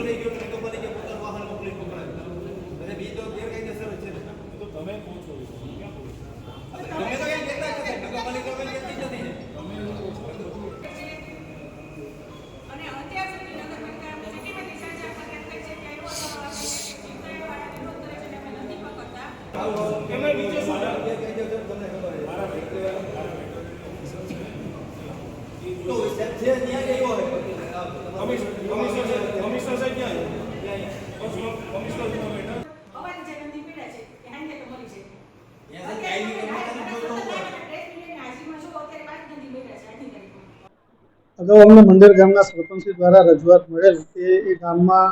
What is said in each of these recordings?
લઈ ગયો નગરપાલિકા પોતાનું વાહન મોકલી પકડાયું અને બીજો ગેરકાયદેસર જ છે તો તમે કહો જે ન્યાય એવો હોય કમિશનર કમિશનર સાહેબ ક્યાં છે? કમિશનર કમિશનર બેઠા. હવાની જે ગંદી પીડા છે એ હાંજે તો છે અગાઉ અમને મંદિર ગામના સરપંચ દ્વારા રજૂઆત મળેલ કે એ ગામમાં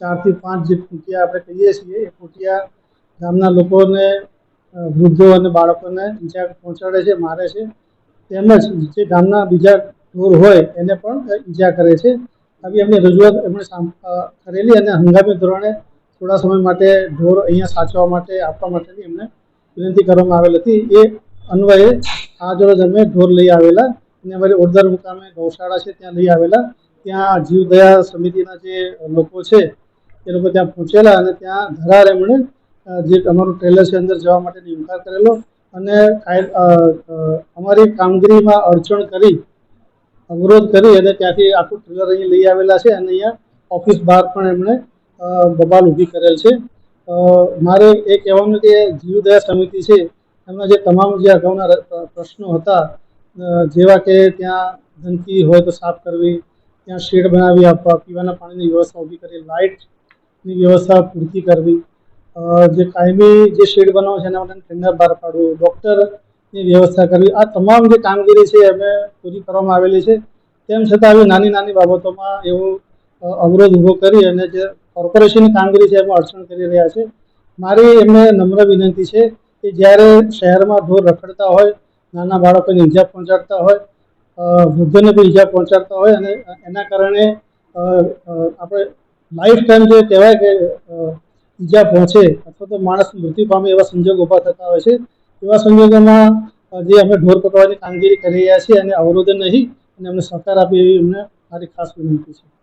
ચારથી પાંચ જે કુટિયા આપણે કહીએ છીએ એ કુટિયા ગામના લોકોને વૃદ્ધો અને બાળકોને ઈજા પહોંચાડે છે મારે છે તેમજ જે ગામના બીજા ઢોર હોય એને પણ ઈજા કરે છે. આવી એમની રજૂઆત એમણે કરેલી અને હંગામી ધોરણે થોડા સમય માટે ઢોર અહીંયા સાચવવા માટે, આપવા માટેની એમને વિનંતી કરવામાં આવેલ હતી. એ અન્વયે આજ રોજ અમે ઢોર લઈ આવેલા અને અમારી ઓરદર મુકામે ગૌશાળા છે, ત્યાં લઈ આવેલા. ત્યાં જીવદયા સમિતિના જે લોકો છે, એ લોકો ત્યાં પહોંચેલા અને ત્યાં ધરાર એમણે જે અમારું ટ્રેલર છે અંદર જવા માટેનો ઇનકાર કરેલો અને અમારી કામગીરીમાં અડચણ કરી અવરોધ કરી અને ત્યાંથી આખું ટ્રેલર અહીં લઈ આવેલા છે અને અહીંયા ઓફિસ બહાર પણ એમણે બબાલ ઊભી કરેલ છે. મારે એ કહેવાનું કે જીવદયા સમિતિ છે, એમના જે તમામ જે અગાઉના પ્રશ્નો હતા જેવા કે ત્યાં ગંદકી હોય તો સાફ કરવી, ત્યાં શેડ બનાવી આપવા, પીવાના પાણીની વ્યવસ્થા ઊભી કરી, લાઇટની વ્યવસ્થા પૂરતી કરવી જે કાયમી જે શેડ બનાવો છે એના માટે ટેન્ડર બહાર પાડવું ડૉક્ટરની વ્યવસ્થા કરવી. આ તમામ જે કામગીરી છે અમે પૂરી કરવામાં આવેલી છે. તેમ છતાં આવી નાની નાની બાબતોમાં એવું અવરોધ ઊભો કરી અને જે કોર્પોરેશનની કામગીરી છે એમાં અડચણ કરી રહ્યા છે. મારી એમને નમ્ર વિનંતી છે કે જ્યારે શહેરમાં ઢોર રખડતા હોય, નાના બાળકોને ઈજા પહોંચાડતા હોય વૃદ્ધોને બી ઈજા પહોંચાડતા હોય અને એના કારણે આપણે લાઈફ ટાઈમ જે કહેવાય કે ઈજા પહોંચે અથવા તો માણસ મૃત્યુ પામે એવા સંજોગ ઊભા થતા હોય છે. એવા સંજોગોમાં જે અમે ઢોર પકડવાની કામગીરી કરી રહ્યા છીએ અને અવરોધ નહીં અને અમને સહકાર આપે એવી અમને મારી ખાસ વિનંતી છે.